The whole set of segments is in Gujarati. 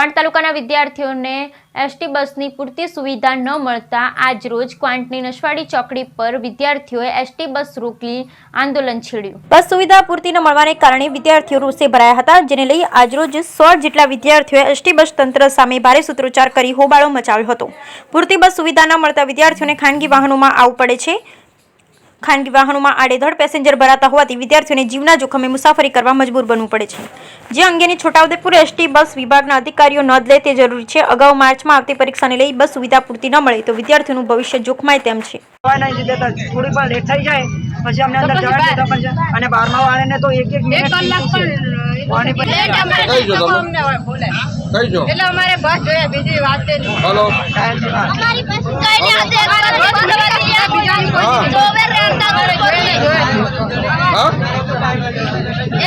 ક્વાંટ તાલુકાના વિદ્યાર્થીઓને એસટી બસની પૂરતી સુવિધા ન મળતા આજ રોજ ક્વાંટની નસવાડી ચોકડી પર વિદ્યાર્થીઓએ એસટી બસ રોકી આંદોલન છેડ્યું. બસ સુવિધા પૂરતી ન મળવાને કારણે વિદ્યાર્થીઓ રોષે ભરાયા હતા, જેને લઈ આજરોજ સો જેટલા વિદ્યાર્થીઓએ એસટી બસ તંત્ર સામે ભારે સૂત્રોચ્ચાર કરી હોબાળો મચાવ્યો હતો. પૂરતી બસ સુવિધા ન મળતા વિદ્યાર્થીઓને ખાનગી વાહનોમાં આવવું પડે છે. ખાનગી વાહનોમાં આડેધડ પેસેન્જર ભરાતા હોવાથી વિદ્યાર્થીઓને જીવના જોખમે મુસાફરી કરવા મજબૂર બનવું પડે છે. જે અંગેની છોટાઉદેપુર એસટી બસ વિભાગના અધિકારીઓ નોંધ લે તે જરૂરી છે. અગાઉ માર્ચમાં આવતી પરીક્ષાને લઈ બસ સુવિધા પૂરતી ન મળે તો વિદ્યાર્થીઓનું ભવિષ્ય જોખમાય તેમ છે. જવા નહીં દેતા થોડી પણ લેટ થઈ જાય પછી અમને અંદર જવા દેતા પણ છે. અને બારમા વાળાને તો એક એક મિનિટ કિંમતી છે. કઈ જો તમે કઈ જો એટલે અમારે બસ જોઈએ બીજી વાત. હલો. અમારી પાસે કઈ નહીં આવશે. અમારે બસ જવાની છે. બીજાની કોઈ હા. નહીં. તો હવે રહેતા અમારે જોઈએ ને જોઈએ. હા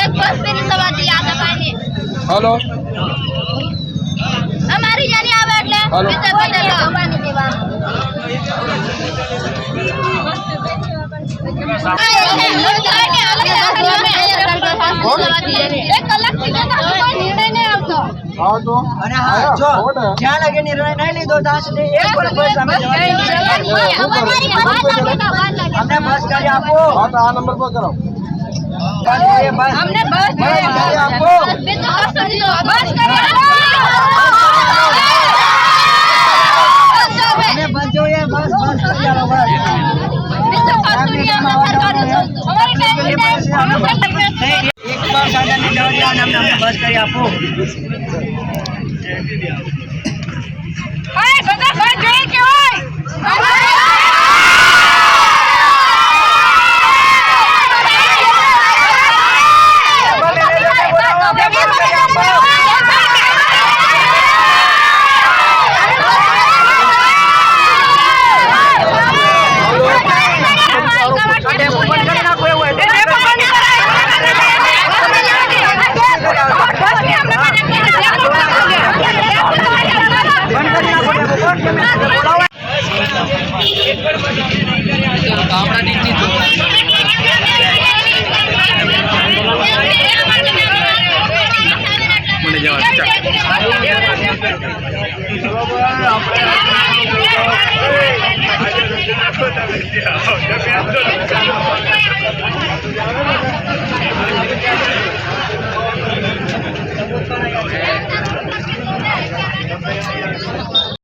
એક બસ પે નહીં સવારથી યાદ અપાની. હલો અમારી જારી આવે એટલે હાલો. બીજા બધા લો. આવવાની દેવા. એક કલાકથી તો કોઈ નિર્ણય નહીં આવતો હા તો અમારી જારી આવે જ્યાં લગે નિર્ણય નહીં લીધો ત્યાં સુધી એક પણ બસ અમે જવા નહીં દઈએ. અમને બસ કરી આપો. આ નંબર પર કરો. અમને બસ બસ બસ. બસ બસ જોઈએ બસ બસ કરી. આપો બસ એક વાર સાધનને જવા દે અને અમને અમને બસ કરી આપો. Thank